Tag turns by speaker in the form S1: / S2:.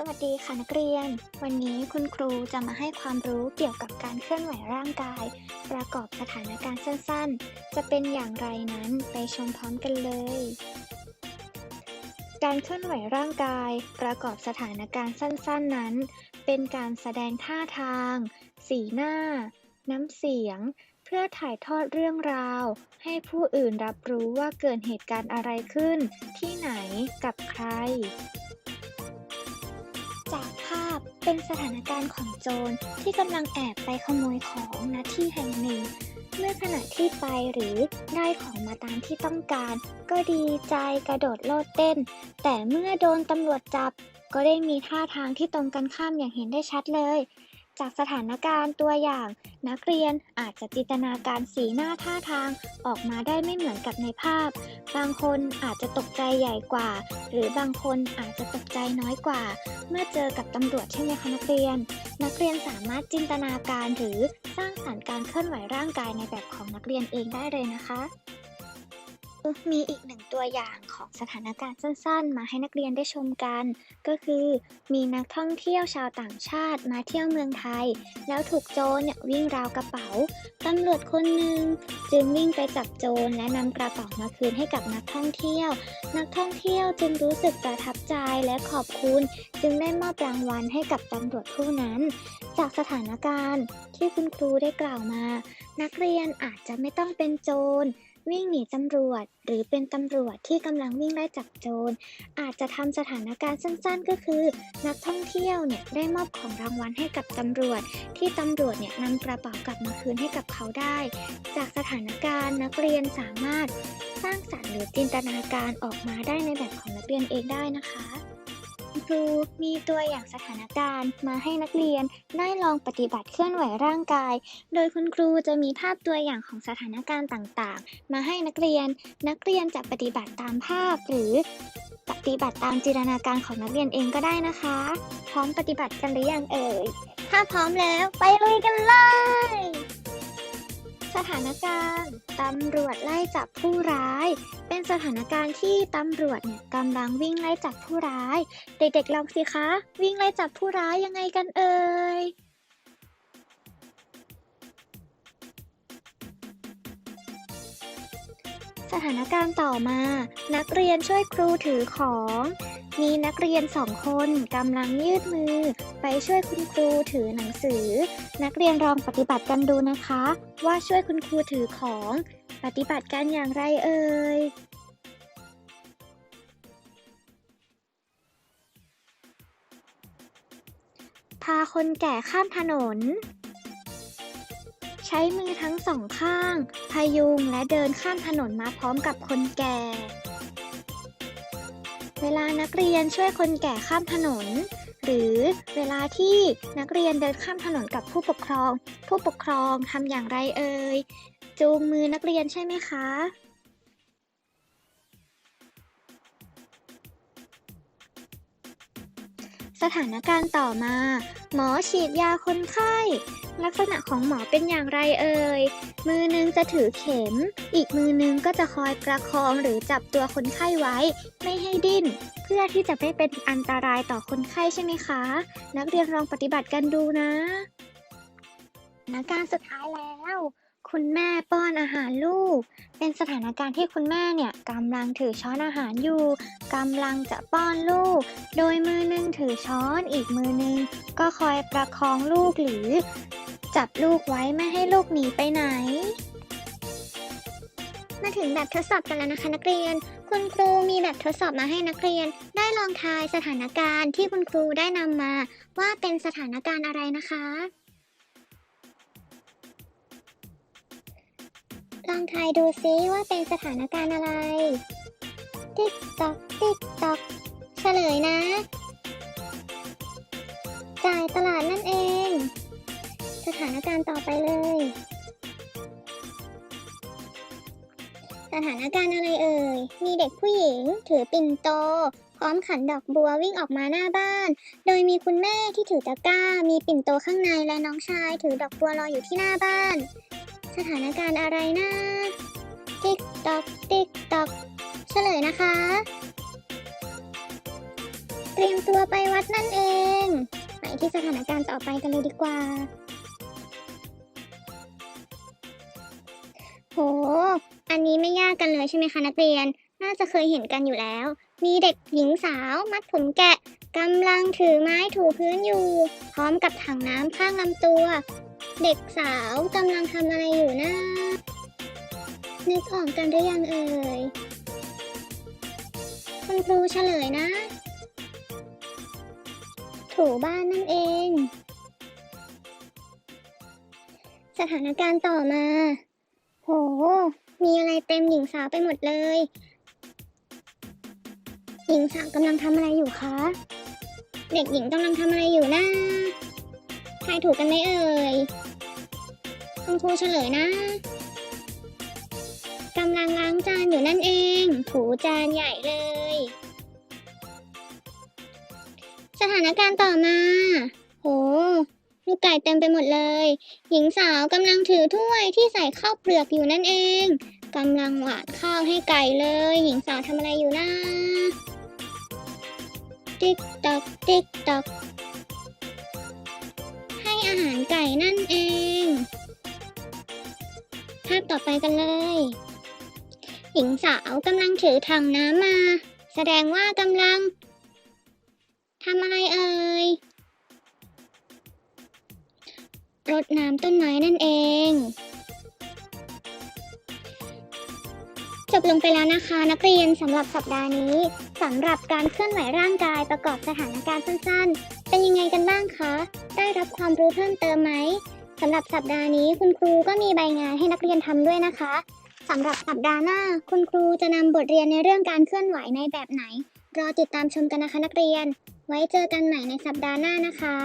S1: สวัสดีค่ะนักเรียน วันนี้คุณครูจะมาให้ความรู้เกี่ยวกับการเคลื่อนไหวร่างกาย ประกอบสถานการณ์สั้นๆ จะเป็นอย่างไรนั้นไปชมพร้อมกันเลย การเคลื่อนไหวร่างกาย ประกอบสถานการณ์สั้นๆนั้น เป็นการแสดงท่าทาง สีหน้า น้ำเสียง เพื่อถ่ายทอดเรื่องราว ให้ผู้อื่นรับรู้ว่าเกิดเหตุการณ์อะไรขึ้น ที่ไหนกับใคราพเป็นสถานการณ์ของโจรที่กำลังแอบไปขโมยของณที่แห่งหนึ่ง เมื่อขณะที่ไปหรือได้ของมาตามที่ต้องการ ก็ดีใจกระโดดโลดเต้น แต่เมื่อโดนตำรวจจับ ก็ได้มีท่าทางที่ตรงกันข้ามอย่างเห็นได้ชัดเลย จากสถานการณ์ตัวอย่าง นักเรียนอาจจะจินตนาการสีหน้าท่าทาง ออกมาได้ไม่เหมือนกับในภาพ บางคนอาจจะตกใจใหญ่กว่า หรือบางคนอาจจะตกใจน้อยกว่า เมื่อเจอกับตำรวจใช่ไหมคะนักเรียน นักเรียนสามารถจินตนาการหรือสร้างสรรค์การเคลื่อนไหวร่างกายในแบบของนักเรียนเองได้เลยนะคะ มีอีกหนึ่งตัวอย่างของสถานการณ์สั้นๆ มาให้นักเรียนได้ชมกัน ก็คือมีนักท่องเที่ยวชาวต่างชาติมาเที่ยวเมืองไทย แล้วถูกโจรเนี่ยวิ่งราวกระเป๋าตำรวจคนหนึ่งจึงวิ่งไปจับโจรและนำกระเป๋ามาคืนให้กับนักท่องเที่ยว นักท่องเที่ยวจึงรู้สึกประทับใจและขอบคุณ จึงได้มอบรางวัลให้กับตำรวจผู้นั้น จากสถานการณ์ที่คุณครูได้กล่าวมา นักเรียนอาจจะไม่ต้องเป็นโจร วิ่งหนีตำรวจ หรือเป็นตำรวจที่กำลังวิ่งไล่จับโจร อาจจะทำสถานการณ์สั้นๆ ก็คือ นักท่องเที่ยวเนี่ยได้มอบของรางวัลให้กับตำรวจ ที่ตำรวจเนี่ยนำกระเป๋ากลับมาคืนให้กับเขาได้ จากสถานการณ์นักเรียนสามารถ สร้างสรรค์หรือจินตนาการออกมาได้ในแบบของนักเรียนเองได้นะคะ ครูมีตัวอย่างสถานการณ์มาให้นักเรียนได้ลองปฏิบัติเคลื่อนไหวร่างกาย โดยคุณครูจะมีภาพตัวอย่างของสถานการณ์ต่างๆ มาให้นักเรียน นักเรียนจะปฏิบัติตามภาพหรือ ปฏิบัติตามจินตนาการของนักเรียนเองก็ได้นะคะ พร้อมปฏิบัติกันหรือยังเอ่ย ถ้าพร้อมแล้วไปลุยกันเลย สถานการณ์ตำรวจไล่จับผู้ร้าย เป็นสถานการณ์ที่ตำรวจเนี่ยกำลังวิ่งไล่จับผู้ร้าย เด็กๆลองสิคะ วิ่งไล่จับผู้ร้ายยังไงกันเอ่ยสถานการณ์ต่อมา นักเรียนช่วยครูถือของ มีนักเรียนสองคนกำลังยืดมือ ไปช่วยคุณครูถือหนังสือ นักเรียนลองปฏิบัติกันดูนะคะ ว่าช่วยคุณครูถือของ ปฏิบัติกันอย่างไรเอ่ยพาคนแก่ข้ามถนน ใช้มือทั้งสองข้าง พยุงและเดินข้ามถนนมาพร้อมกับคนแก่ เวลานักเรียนช่วยคนแก่ข้ามถนน เวลาที่นักเรียนเดินข้ามถนนกับผู้ปกครอง ผู้ปกครองทำอย่างไรเอ่ยจูงมือนักเรียนใช่ไหมคะ สถานการณ์ต่อมา หมอฉีดยาคนไข้ ลักษณะของหมอเป็นอย่างไรเอ่ย มือนึงจะถือเข็ม อีกมือนึงก็จะคอยประคองหรือจับตัวคนไข้ไว้ ไม่ให้ดิ้น เพื่อที่จะไม่เป็นอันตรายต่อคนไข้ใช่ไหมคะ นักเรียนลองปฏิบัติกันดูนะสถานการณ์สุดท้ายแล้ว คุณแม่ป้อนอาหารลูก เป็นสถานการณ์ที่คุณแม่เนี่ยกำลังถือช้อนอาหารอยู่กำลังจะป้อนลูก โดยมือหนึงถือช้อนอีกมือหนึง ก็คอยประคองลูกหรือ จับลูกไว้ไม่ให้ลูกหนีไปไหน มาถึงแบบทดสอบกันแล้วนะคะนักเรียน คุณครูมีแบบทดสอบมาให้นักเรียน ได้ลองทายสถานการณ์ที่คุณครูได้นำมา ว่าเป็นสถานการณ์อะไรนะคะ ลองทายดูซิว่าเป็นสถานการณ์อะไร ติ๊กตอก ติ๊กตอกเฉลยนะ จ่ายตลาดนั่นเอง สถานการณ์ต่อไปเลย สถานการณ์อะไรเอ่ย มีเด็กผู้หญิงถือปิ่นโต พร้อมขันดอกบัววิ่งออกมาหน้าบ้าน โดยมีคุณแม่ที่ถือตะกร้า มีปิ่นโตข้างในและน้องชายถือดอกบัวรออยู่ที่หน้าบ้าน สถานการณ์อะไรนะ ติ๊กตอก ติ๊กตอกเฉลยนะคะ
S2: เตรียมตัวไปวัดนั่นเอง ไปที่สถานการณ์ต่อไปกันเลยดีกว่า โห อันนี้ไม่ยากกันเลยใช่ไหมคะนักเรียน น่าจะเคยเห็นกันอยู่แล้ว มีเด็กหญิงสาวมัดผมแกะกำลังถือไม้ถูพื้นอยู่ พร้อมกับถังน้ำข้างลำตัว เด็กสาวกำลังทำอะไรอยู่นะนึกออกกันหรือยังเอ่ย คุณครูเฉลยนะ ถูบ้านนั่นเอง สถานการณ์ต่อมา โห มีอะไรเต็มหญิงสาวไปหมดเลย หญิงสาวกำลังทำอะไรอยู่คะ เด็กหญิงกำลังทำอะไรอยู่นะทายถูกกันไหมเอ่ย คุณครูเฉลยนะกำลังล้างจานอยู่นั่นเอง ถูจานใหญ่เลย สถานการณ์ต่อมา โห ลูกไก่เต็มไปหมดเลย หญิงสาวกำลังถือถ้วยที่ใส่ข้าวเปลือกอยู่นั่นเองกำลังหวานข้าวให้ไก่เลย หญิงสาวทำอะไรอยู่นะติ๊กตอกติ๊กตอกให้อาหารไก่นั่นเองาพต่อไปกันเลย หญิงสาวกำลังถือถังน้ำมา แสดงว่ากำลังทำอะไรเอ่ยรดน้ำต้นไม้นั่นเอง จบลงไปแล้วนะคะนักเรียนสำหรับสัปดาห์นี้สำหรับการเคลื่อนไหวร่างกายประกอบสถานการณ์สั้นๆ เป็นยังไงกันบ้างคะ ได้รับความรู้เพิ่มเติมไหม สำหรับสัปดาห์นี้คุณครูก็มีใบงานให้นักเรียนทำด้วยนะคะสำหรับสัปดาห์หน้า คุณครูจะนำบทเรียนในเรื่องการเคลื่อนไหวในแบบไหน รอติดตามชมกันนะคะนักเรียน ไว้เจอกันใหม่ในสัปดาห์หน้านะคะ